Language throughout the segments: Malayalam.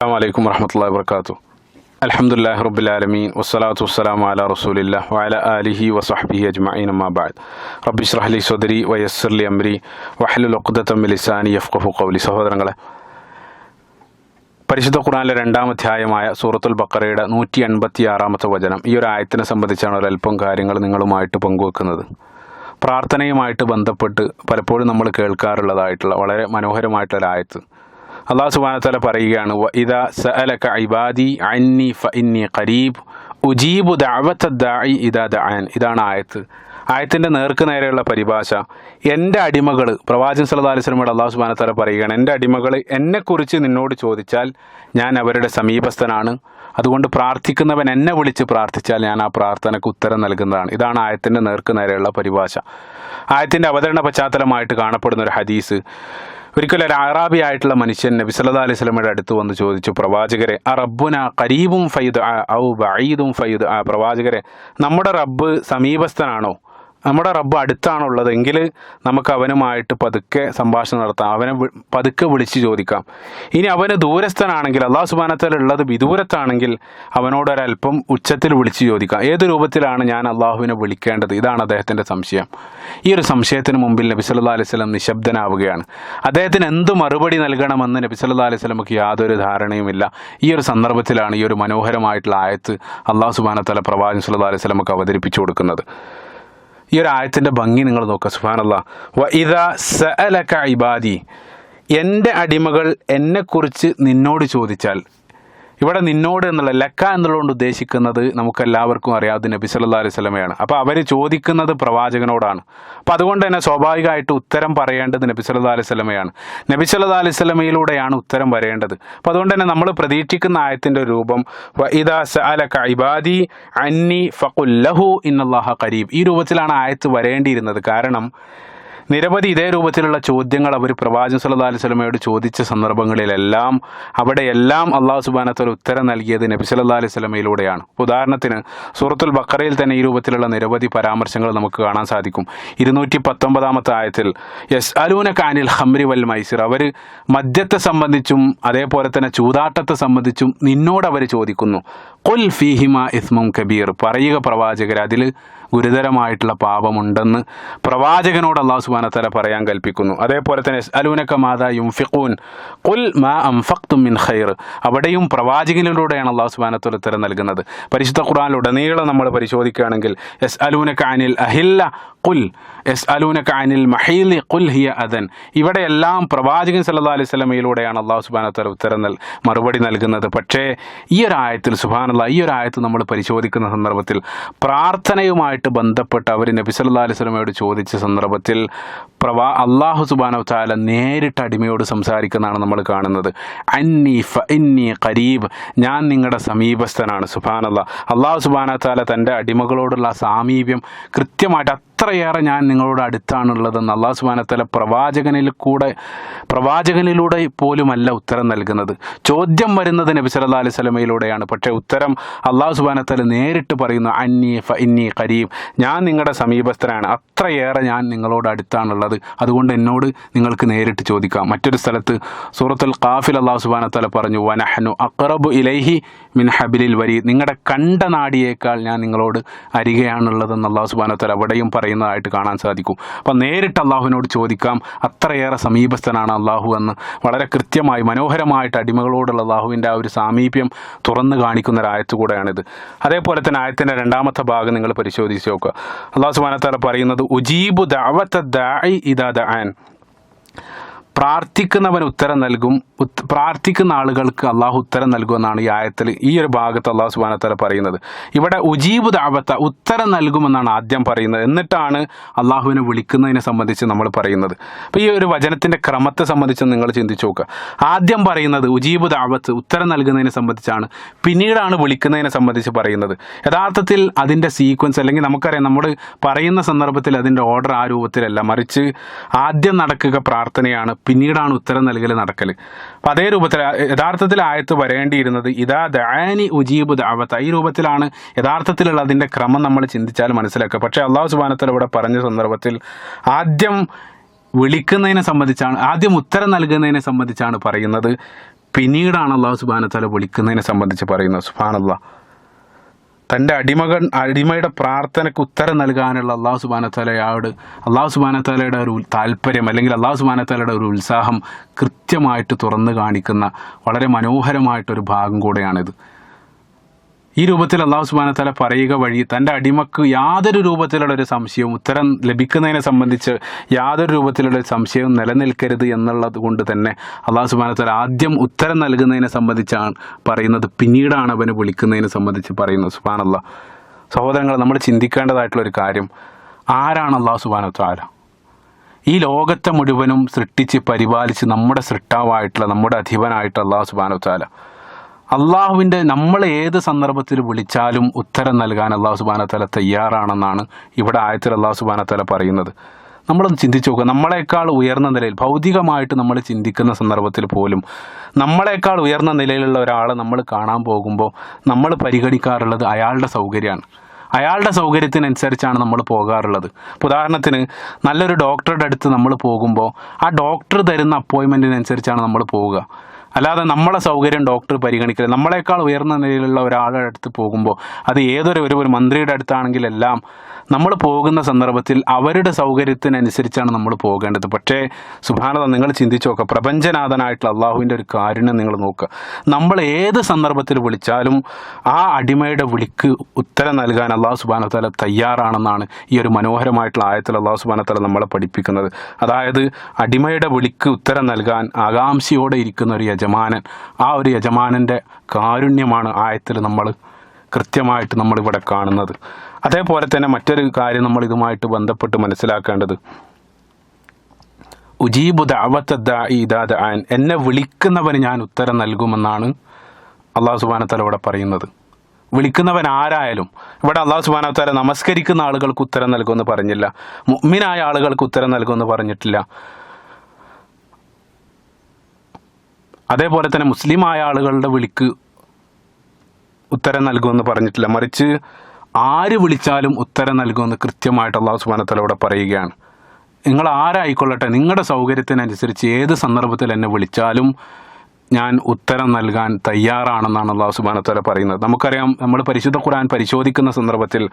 അസ്സാം വലൈക്കും വർഹമത്തല്ലാ വർക്കാത്തു അലഹമുല്ലാ റബ്ബുലാലമീൻ വസ്സലാത്തു വസ്സലാം അല റസൂലില്ല വഅല ആലിഹി വസഹബിഹി അജ്മഈൻ അമ്മാബാദ് റബ്ബി ഷ്റഹ്ലി സ്വദരി വയസ്സർലി അംരി വഹലുൽ മിൻ ലിസാനി യഫ്ഖഹു ഖൗലി സഹോദരങ്ങളെ പരിശുദ്ധ ഖുറാനിലെ രണ്ടാം അധ്യായമായ സൂറത്തുൽ ബക്കറയുടെ നൂറ്റി എൺപത്തി ആറാമത്തെ വചനം. ഈ ഒരു ആയത്തിനെ സംബന്ധിച്ചാണ് ഒരല്പം കാര്യങ്ങൾ നിങ്ങളുമായിട്ട് പങ്കുവെക്കുന്നത്. പ്രാർത്ഥനയുമായിട്ട് ബന്ധപ്പെട്ട് പലപ്പോഴും നമ്മൾ കേൾക്കാറുള്ളതായിട്ടുള്ള വളരെ മനോഹരമായിട്ടുള്ള ആയത്ത്. അള്ളാഹു സുബാനത്തല പറയുകയാണ് ഇതാ സഅലക ഇബാദി അന്നി ഫ ഇന്നി ഖരീബ് ഉജീബു ദഅവത്ത ദാഇ ഇദാ ദഅൻ. ഇതാണ് ആയത്ത്. ആയത്തിന്റെ നേർക്ക് നേരെയുള്ള പരിഭാഷ. എന്റെ അടിമകൾ പ്രവാചകൻ സല്ലാ അലൈഹി വസല്ലമയുടെ അള്ളാഹു സുബാനത്തല പറയുകയാണ് എന്റെ അടിമകൾ എന്നെക്കുറിച്ച് നിന്നോട് ചോദിച്ചാൽ ഞാൻ അവരുടെ സമീപസ്ഥനാണ്. അതുകൊണ്ട് പ്രാർത്ഥിക്കുന്നവൻ എന്നെ വിളിച്ച് പ്രാർത്ഥിച്ചാൽ ഞാൻ ആ പ്രാർത്ഥനയ്ക്ക് ഉത്തരം നൽകുന്നതാണ്. ഇതാണ് ആയത്തിന്റെ നേർക്ക് നേരെയുള്ള പരിഭാഷ. ആയത്തിന്റെ അവതരണ പശ്ചാത്തലമായിട്ട് കാണപ്പെടുന്ന ഒരു ഹദീസ്. ഒരിക്കലും ഒരു അറാബി ആയിട്ടുള്ള മനുഷ്യൻ നബി സല്ലാ അലൈഹി സ്വലമയുടെ അടുത്ത് വന്ന് ചോദിച്ചു പ്രവാചകരെ ആ റബ്ബുന കരീബും ഫയ്ദ് ഔ ബഈദും ഫയ്ദ് ആ പ്രവാചകരെ നമ്മുടെ റബ്ബ് സമീപസ്ഥനാണോ? നമ്മുടെ റബ്ബ് അടുത്താണുള്ളതെങ്കിൽ നമുക്ക് അവനുമായിട്ട് പതുക്കെ സംഭാഷണം നടത്താം. അവനെ പതുക്കെ വിളിച്ച് ചോദിക്കാം. ഇനി അവന് ദൂരസ്ഥനാണെങ്കിൽ അള്ളാഹു സുബാനത്തിൽ ഉള്ളത് വിദൂരത്താണെങ്കിൽ അവനോട് ഒരല്പം ഉച്ചത്തിൽ വിളിച്ച് ചോദിക്കാം. ഏത് രൂപത്തിലാണ് ഞാൻ അള്ളാഹുവിനെ വിളിക്കേണ്ടത്? ഇതാണ് അദ്ദേഹത്തിന്റെ സംശയം. ഈ ഒരു സംശയത്തിന് മുമ്പിൽ നബി സല്ലാ അലൈഹി സ്വലം നിശബ്ദനാവുകയാണ്. അദ്ദേഹത്തിന് എന്ത് മറുപടി നൽകണമെന്ന് നബി സല്ലാ അലൈഹി സ്വലമുക്ക് യാതൊരു ധാരണയുമില്ല. ഈ ഒരു സന്ദർഭത്തിലാണ് ഈ ഒരു മനോഹരമായിട്ടുള്ള ആയത്ത് അള്ളാഹു സുബാനത്തല പ്രവാചൻ സല്ലാ അലൈഹി വസല്ലമക്ക് അവതരിപ്പിച്ചു കൊടുക്കുന്നത്. ഈ ഒരു ആയത്തിന്റെ ഭംഗി നിങ്ങൾ നോക്കുക സുഹാനല്ല വ ഇതാ സഅലക ഇബാദി. എന്റെ അടിമകൾ എന്നെക്കുറിച്ച് നിന്നോട് ചോദിച്ചാൽ ഇവിടെ നിന്നോട് എന്നുള്ള ലക്ക എന്നുള്ളതുകൊണ്ട് ഉദ്ദേശിക്കുന്നത് നമുക്കെല്ലാവർക്കും അറിയാം. അത് നബി സല്ലല്ലാഹു അലൈഹി സ്വലമയാണ് അപ്പോൾ അവർ ചോദിക്കുന്നത് പ്രവാചകനോടാണ്. അപ്പോൾ അതുകൊണ്ട് തന്നെ സ്വാഭാവികമായിട്ട് ഉത്തരം പറയേണ്ടത് നബി സല്ലല്ലാഹു അലൈഹി സ്വലമയാണ് നബി സല്ലല്ലാഹു അലൈഹി സ്വലമയിലൂടെയാണ് ഉത്തരം വരേണ്ടത് അപ്പോൾ അതുകൊണ്ട് തന്നെ നമ്മൾ പ്രതീക്ഷിക്കുന്ന ആയത്തിന്റെ രൂപം ഇദാ സഅലക ഇബാദി അന്നി ഫഖുല്ലഹു ഇന്നല്ലാഹ ഖരീബ്. ഈ രൂപത്തിലാണ് ആയത്ത് വരേണ്ടിയിരുന്നത്. കാരണം നിരവധി ഇതേ രൂപത്തിലുള്ള ചോദ്യങ്ങൾ അവർ പ്രവാചകൻ സല്ലല്ലാഹു അലൈഹി വസല്ലമയോട് ചോദിച്ച സന്ദർഭങ്ങളിലെല്ലാം അവിടെയെല്ലാം അള്ളാഹു സുബാനത്തോട് ഉത്തരം നൽകിയത് നബി സല്ലല്ലാഹു അലൈഹി സ്വലമയിലൂടെയാണ് ഉദാഹരണത്തിന് സൂറത്തുൽ ബക്കറയിൽ തന്നെ ഈ രൂപത്തിലുള്ള നിരവധി പരാമർശങ്ങൾ നമുക്ക് കാണാൻ സാധിക്കും. ഇരുന്നൂറ്റി പത്തൊമ്പതാമത്തെ ആയത്തിൽ യസ് അലൂന കാനിൽ ഹംരി വൽ മൈസിർ അവർ മദ്യത്തെ സംബന്ധിച്ചും അതേപോലെ തന്നെ ചൂതാട്ടത്തെ സംബന്ധിച്ചും നിന്നോട് അവർ ചോദിക്കുന്നു. കൊൽ ഫീഹിമ ഇസ്മും കബീർ. പറയുക പ്രവാചകർ അതിൽ ഗുരുതരമായിട്ടുള്ള പാപമുണ്ടെന്ന് പ്രവാചകനോട് അള്ളാഹു സുബാന തല പറയാൻ കൽപ്പിക്കുന്നു. അതേപോലെ തന്നെ അലൂനക്ക മാതാ യുംഫിഖൂൻ കുൽ മാ അംഫഖ്തും മിൻ ഖൈർ. അവിടെയും പ്രവാചകനിലൂടെയാണ് അള്ളാഹു സുബാനത്തുല തല ഉത്തരം നൽകുന്നത്. പരിശുദ്ധ ഖുർആനിലുടനീളം നമ്മൾ പരിശോധിക്കുകയാണെങ്കിൽ എസ് അലൂനക്ക അനിൽ അഹില്ല കുൽ എസ് അലൂനക്ക അനിൽ മഹീലി കുൽ ഹിയ അദൻ. ഇവിടെയെല്ലാം പ്രവാചകൻ സല്ലാ അലൈഹി സ്വലമയിലൂടെയാണ് അള്ളാഹു സുബാനത്തുല ഉത്തരം മറുപടി നൽകുന്നത്. പക്ഷേ ഈ ഒരു ആയത്തിൽ സുബാനുള്ള ഈ ഒരു ആയത്ത് നമ്മൾ പരിശോധിക്കുന്ന സന്ദർഭത്തിൽ പ്രാർത്ഥനയുമായിട്ട് ബന്ധപ്പെട്ട് അവർ നബിസല്ലാ അലൈഹി സ്വലമയോട് ചോദിച്ച സന്ദർഭത്തിൽ പ്രവാ അള്ളാഹു സുബാനോ താല നേരിട്ട് അടിമയോട് സംസാരിക്കുന്നതാണ് നമ്മൾ കാണുന്നത്. അന്നി ഫ ഇന്നി ഖരീബ് ഞാൻ നിങ്ങളുടെ സമീപസ്ഥനാണ് സുബാനല്ല അള്ളാഹു സുബാന താല തന്റെ അടിമകളോടുള്ള സാമീപ്യം കൃത്യമായിട്ട് അത്രയേറെ ഞാൻ നിങ്ങളോട് അടുത്താണുള്ളതെന്ന് അള്ളാഹു സുബാനത്തല പ്രവാചകനിൽ കൂടെ പ്രവാചകനിലൂടെ പോലുമല്ല ഉത്തരം നൽകുന്നത്. ചോദ്യം വരുന്നത് നബി സല്ലാ അലൈഹി സ്വലമയിലൂടെയാണ് പക്ഷേ ഉത്തരം അള്ളാഹു സുബാനത്തല നേരിട്ട് പറയുന്നു അന്നി ഫ ഇന്നി ഖരീബ് ഞാൻ നിങ്ങളുടെ സമീപസ്ഥനാണ്. അത്രയേറെ ഞാൻ നിങ്ങളോട് അടുത്താണുള്ളത്. അതുകൊണ്ട് എന്നോട് നിങ്ങൾക്ക് നേരിട്ട് ചോദിക്കാം. മറ്റൊരു സ്ഥലത്ത് സൂറത്തുൽ ഖാഫിൽ അള്ളാഹു സുബാനത്തല പറഞ്ഞു വനഹനു അക്റബു ഇലൈഹി മിൻ ഹബിലിൽ വരി നിങ്ങളുടെ കണ്ട നാടിയേക്കാൾ ഞാൻ നിങ്ങളോട് അരികെയാണുള്ളതെന്ന് അള്ളാഹു സുബാനത്തല അവിടെയും പറയുന്നതായിട്ട് കാണാൻ സാധിക്കും. അപ്പം നേരിട്ട് അള്ളാഹുവിനോട് ചോദിക്കാം അത്രയേറെ സമീപസ്ഥനാണ് അള്ളാഹു എന്ന്. വളരെ കൃത്യമായി മനോഹരമായിട്ട് അടിമകളോടുള്ള അള്ളാഹുവിന്റെ ആ ഒരു സാമീപ്യം തുറന്നു കാണിക്കുന്ന ഒരായത്ത് കൂടെയാണിത്. അതേപോലെ തന്നെ ആയത്തിന്റെ രണ്ടാമത്തെ ഭാഗം നിങ്ങൾ പരിശോധിച്ച് നോക്കുക. അള്ളാഹു സുബാനത്താല പറയുന്നത് ഉജീബു ദാവത്ത ദാഇ ഇദാ ദഅൻ പ്രാർത്ഥിക്കുന്നവൻ ഉത്തരം നൽകും. പ്രാർത്ഥിക്കുന്ന ആളുകൾക്ക് അള്ളാഹു ഉത്തരം നൽകുമെന്നാണ് ഈ ആയത്തിൽ ഈ ഒരു ഭാഗത്ത് അള്ളാഹു സുബാനത്തല പറയുന്നത്. ഇവിടെ ഉജീബ് ദാവത്ത ഉത്തരം നൽകുമെന്നാണ് ആദ്യം പറയുന്നത്. എന്നിട്ടാണ് അള്ളാഹുവിനെ വിളിക്കുന്നതിനെ സംബന്ധിച്ച് നമ്മൾ പറയുന്നത്. അപ്പോൾ ഈ ഒരു വചനത്തിന്റെ ക്രമത്തെ സംബന്ധിച്ച് നിങ്ങൾ ചിന്തിച്ചു നോക്കുക. ആദ്യം പറയുന്നത് ഉജീബ് ദാവത്ത് ഉത്തരം നൽകുന്നതിനെ സംബന്ധിച്ചാണ്. പിന്നീടാണ് വിളിക്കുന്നതിനെ സംബന്ധിച്ച് പറയുന്നത്. യഥാർത്ഥത്തിൽ അതിന്റെ സീക്വൻസ് അല്ലെങ്കിൽ നമുക്കറിയാം നമ്മൾ പറയുന്ന സന്ദർഭത്തിൽ അതിന്റെ ഓർഡർ ആ രൂപത്തിലല്ല. മറിച്ച് ആദ്യം നടക്കുക പ്രാർത്ഥനയാണ്. പിന്നീടാണ് ഉത്തരം നൽകൽ നടക്കൽ അപ്പം അതേ രൂപത്തിൽ യഥാർത്ഥത്തിൽ ആയത്ത് വരേണ്ടിയിരുന്നത് ഇതാ ദാനി ഉജീബ് ദാവത്ത് ഈ രൂപത്തിലാണ് യഥാർത്ഥത്തിലുള്ള അതിന്റെ ക്രമം നമ്മൾ ചിന്തിച്ചാൽ മനസ്സിലാക്കുക. പക്ഷേ അള്ളാഹു സുബാനത്തിൽ ഇവിടെ പറഞ്ഞ സന്ദർഭത്തിൽ ആദ്യം വിളിക്കുന്നതിനെ സംബന്ധിച്ചാണ് ആദ്യം ഉത്തരം നൽകുന്നതിനെ സംബന്ധിച്ചാണ് പറയുന്നത്. പിന്നീടാണ് അള്ളാഹു സുബാനത്തല വിളിക്കുന്നതിനെ സംബന്ധിച്ച് പറയുന്നത്. സുബാനല്ല തന്റെ അടിമകൾ അടിമയുടെ പ്രാർത്ഥനയ്ക്ക് ഉത്തരം നൽകാനുള്ള അള്ളാഹു സുബാനത്താലയോട് അള്ളാഹു സുബാനത്താലയുടെ ഒരു താല്പര്യം അല്ലെങ്കിൽ അള്ളാഹു സുബാനത്താലയുടെ ഒരു ഉത്സാഹം കൃത്യമായിട്ട് തുറന്നു കാണിക്കുന്ന വളരെ മനോഹരമായിട്ടൊരു ഭാഗം കൂടെയാണിത്. ഈ രൂപത്തിൽ അള്ളാഹു സുബാനത്തല പറയുക വഴി തന്റെ അടിമക്ക് യാതൊരു രൂപത്തിലുള്ള ഒരു സംശയവും ഉത്തരം ലഭിക്കുന്നതിനെ സംബന്ധിച്ച് യാതൊരു രൂപത്തിലുള്ള ഒരു സംശയവും നിലനിൽക്കരുത് എന്നുള്ളത് കൊണ്ട് തന്നെ അള്ളാഹു സുബാനത്തല ആദ്യം ഉത്തരം നൽകുന്നതിനെ സംബന്ധിച്ചാണ് പറയുന്നത്. പിന്നീടാണ് അവന് വിളിക്കുന്നതിനെ സംബന്ധിച്ച് പറയുന്നത്. സുബാനല്ല സഹോദരങ്ങൾ നമ്മൾ ചിന്തിക്കേണ്ടതായിട്ടുള്ള ഒരു കാര്യം. ആരാണ് അള്ളാഹു സുബാനത്താല ഈ ലോകത്തെ മുഴുവനും സൃഷ്ടിച്ച് പരിപാലിച്ച് നമ്മുടെ സൃഷ്ടാവായിട്ടുള്ള നമ്മുടെ അധിപനായിട്ടുള്ള അള്ളാഹു സുബാനത്താല അള്ളാഹുവിന്റെ നമ്മൾ ഏത് സന്ദർഭത്തിൽ വിളിച്ചാലും ഉത്തരം നൽകാൻ അള്ളാഹു സുബാനത്തല തയ്യാറാണെന്നാണ് ഇവിടെ ആയത്തിൽ അള്ളാഹു സുബാനത്തല പറയുന്നത്. നമ്മളൊന്ന് ചിന്തിച്ചു നോക്കുക. നമ്മളെക്കാൾ ഉയർന്ന നിലയിൽ ഭൗതികമായിട്ട് നമ്മൾ ചിന്തിക്കുന്ന സന്ദർഭത്തിൽ പോലും നമ്മളെക്കാൾ ഉയർന്ന നിലയിലുള്ള ഒരാളെ നമ്മൾ കാണാൻ പോകുമ്പോൾ നമ്മൾ പരിഗണിക്കാറുള്ളത് അയാളുടെ സൗകര്യമാണ്. അയാളുടെ സൗകര്യത്തിനനുസരിച്ചാണ് നമ്മൾ പോകാറുള്ളത്. ഉദാഹരണത്തിന് നല്ലൊരു ഡോക്ടറുടെ അടുത്ത് നമ്മൾ പോകുമ്പോൾ ആ ഡോക്ടർ തരുന്ന അപ്പോയിൻമെന്റിനനുസരിച്ചാണ് നമ്മൾ പോവുക. അല്ലാതെ നമ്മളെ സൗകര്യം ഡോക്ടർ പരിഗണിക്കില്ല. നമ്മളെക്കാൾ ഉയർന്ന നിലയിലുള്ള ഒരാളുടെ അടുത്ത് പോകുമ്പോൾ അത് ഏതൊരു ഒരു ഒരു മന്ത്രിയുടെ അടുത്താണെങ്കിലെല്ലാം നമ്മൾ പോകുന്ന സന്ദർഭത്തിൽ അവരുടെ സൗകര്യത്തിനനുസരിച്ചാണ് നമ്മൾ പോകേണ്ടത്. പക്ഷേ സുഭാനത നിങ്ങൾ ചിന്തിച്ചു നോക്കുക പ്രപഞ്ചനാഥനായിട്ടുള്ള അള്ളാഹുവിന്റെ ഒരു കാരുണ്യം നിങ്ങൾ നോക്കുക നമ്മൾ ഏത് സന്ദർഭത്തിൽ വിളിച്ചാലും ആ അടിമയുടെ വിളിക്ക് ഉത്തരം നൽകാൻ അള്ളാഹു സുബാനത്തല തയ്യാറാണെന്നാണ് ഈ ഒരു മനോഹരമായിട്ടുള്ള ആയത്തിൽ അള്ളാഹു സുബാനത്തല നമ്മളെ പഠിപ്പിക്കുന്നത്. അതായത് അടിമയുടെ വിളിക്ക് ഉത്തരം നൽകാൻ ആകാംക്ഷയോടെ ഇരിക്കുന്ന ഒരു യജമാനൻ. ആ ഒരു യജമാനന്റെ കാരുണ്യമാണ് ആയത്തിൽ നമ്മൾ കൃത്യമായിട്ട് നമ്മളിവിടെ കാണുന്നത്. അതേപോലെ തന്നെ മറ്റൊരു കാര്യം നമ്മൾ ഇതുമായിട്ട് ബന്ധപ്പെട്ട് മനസ്സിലാക്കേണ്ടത്. ഉജീബു ദാവത്തദ്ദാൻ എന്നെ വിളിക്കുന്നവന് ഞാൻ ഉത്തരം നൽകുമെന്നാണ് അള്ളാഹു സുബാനത്തല ഇവിടെ പറയുന്നത്. വിളിക്കുന്നവൻ ആരായാലും ഇവിടെ അള്ളാഹു സുബാനത്തല നമസ്കരിക്കുന്ന ആളുകൾക്ക് ഉത്തരം നൽകുമെന്ന് പറഞ്ഞില്ല. മുഅ്മിനായ ആളുകൾക്ക് ഉത്തരം നൽകുമെന്ന് പറഞ്ഞിട്ടില്ല. അതേപോലെ തന്നെ മുസ്ലിമായ ആളുകളുടെ വിളിക്ക് ഉത്തരം നൽകുമെന്ന് പറഞ്ഞിട്ടില്ല. മറിച്ച് ആര് വിളിച്ചാലും ഉത്തരം നൽകുമെന്ന് കൃത്യമായിട്ട് അള്ളാഹു സുബാനത്തല ഇവിടെ പറയുകയാണ്. നിങ്ങൾ ആരായിക്കൊള്ളട്ടെ നിങ്ങളുടെ സൗകര്യത്തിനനുസരിച്ച് ഏത് സന്ദർഭത്തിൽ എന്നെ വിളിച്ചാലും ഞാൻ ഉത്തരം നൽകാൻ തയ്യാറാണെന്നാണ് അള്ളാഹു സുബാനത്തല പറയുന്നത്. നമുക്കറിയാം നമ്മൾ പരിശുദ്ധ ഖുർആൻ പരിശോധിക്കുന്ന സന്ദർഭത്തിൽ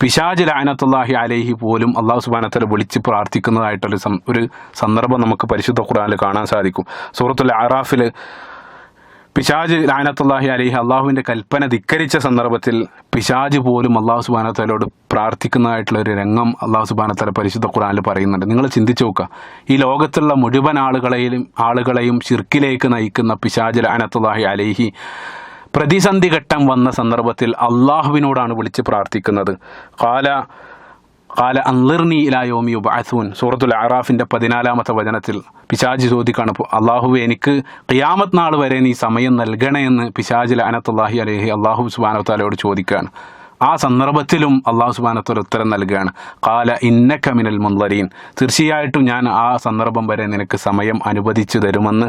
പിശാജ് ലാനത്തുല്ലാഹി അലേഹി പോലും അള്ളാഹു സുബാനത്തല വിളിച്ച് പ്രാർത്ഥിക്കുന്നതായിട്ടൊരു ഒരു സന്ദർഭം നമുക്ക് പരിശുദ്ധ ഖുർആനിൽ കാണാൻ സാധിക്കും. സൂറത്തുൽ അറാഫിൽ പിശാജ് ലാനത്തുല്ലാഹി അലിഹി അള്ളാഹുവിന്റെ കൽപ്പന ധിക്കരിച്ച സന്ദർഭത്തിൽ പിശാജ് പോലും അള്ളാഹു സുബാനത്തലോട് പ്രാർത്ഥിക്കുന്നതായിട്ടുള്ള ഒരു രംഗം അള്ളാഹു സുബാനത്തല പരിശുദ്ധ ഖുറാനിൽ പറയുന്നുണ്ട്. നിങ്ങൾ ചിന്തിച്ചു നോക്കുക. ഈ ലോകത്തുള്ള മുഴുവൻ ആളുകളെയും ആളുകളെയും ഷിർക്കിലേക്ക് നയിക്കുന്ന പിശാജ് ലാനത്തുല്ലാഹി അലിഹി പ്രതിസന്ധി ഘട്ടം വന്ന സന്ദർഭത്തിൽ അള്ളാഹുവിനോടാണ് വിളിച്ച് പ്രാർത്ഥിക്കുന്നത്. കാല കാല അന്തിർണി ഇലായോമി ഉബാസൂൻ സൂറത്തുൽ അറാഫിന്റെ പതിനാലാമത്തെ വചനത്തിൽ പിശാജ് ചോദിക്കാണ് അള്ളാഹുവെ എനിക്ക് ഖിയാമത്ത് നാൾ വരെ നീ സമയം നൽകണേ എന്ന് പിശാജിൽ അനത്തുല്ലാഹി അലഹി അള്ളാഹു സുബാനത്താലയോട് ചോദിക്കുകയാണ് ആ സന്ദർഭത്തിലും അള്ളാഹു സുബാനത്തൊരു ഉത്തരം നൽകുകയാണ് കാല ഇന്നക്ക മിനൽ മുന്തലീൻ തീർച്ചയായിട്ടും ഞാൻ ആ സന്ദർഭം വരെ നിനക്ക് സമയം അനുവദിച്ചു തരുമെന്ന്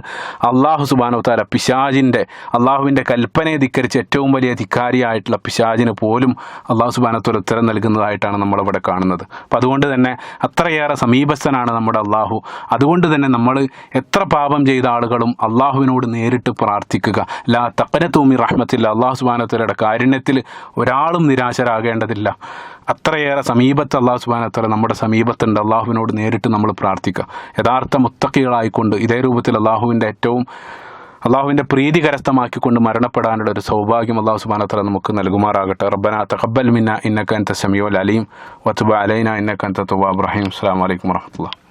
അള്ളാഹു സുബാനോത്താല താല പിശാജിന്റെ അള്ളാഹുവിന്റെ കൽപ്പനയെ ധിക്കരിച്ച് ഏറ്റവും വലിയ ധിക്കാരിയായിട്ടുള്ള പിശാജിന് പോലും അള്ളാഹു സുബാനത്തൊരു ഉത്തരം നൽകുന്നതായിട്ടാണ് നമ്മളിവിടെ കാണുന്നത്. അപ്പം അതുകൊണ്ട് തന്നെ അത്രയേറെ സമീപസ്ഥനാണ് നമ്മുടെ അള്ളാഹു. അതുകൊണ്ട് തന്നെ നമ്മൾ എത്ര പാപം ചെയ്ത ആളുകളും അള്ളാഹുവിനോട് നേരിട്ട് പ്രാർത്ഥിക്കുക. ലാ തപ്പനത്തൂമി റഹ്മത്തില്ല അള്ളാഹു സുബാനത്തലയുടെ കാരുണ്യത്തിൽ ഒരാളും നിരാശരാകേണ്ടതില്ല. അത്രയേറെ സമീപത്ത് അള്ളാഹു സുബാനത്തല നമ്മുടെ സമീപത്തുണ്ട്. അള്ളാഹുവിനോട് നേരിട്ട് നമ്മൾ പ്രാർത്ഥിക്കുക. യഥാർത്ഥ മുത്തക്കികളായിക്കൊണ്ട് ഇതേ രൂപത്തിൽ അള്ളാഹുവിന്റെ ഏറ്റവും അള്ളാഹുവിന്റെ പ്രീതി കരസ്ഥമാക്കിക്കൊണ്ട് മരണപ്പെടാനുള്ള ഒരു സൗഭാഗ്യം അള്ളാഹു സുബാനത്തല നമുക്ക് നൽകുമാറാകട്ടെ. റബ്ബന തഖബ്ബൽ മിന്ന ഇന്നക്കൻ സമീഉൽ അലീം വത്തുബ അലൈന ഇന്നക്കൻ അൻത അബ്രാഹിം അസ്സാം വലൈക്കും അലൈക്കും വറഹ്മത്തുള്ളാഹി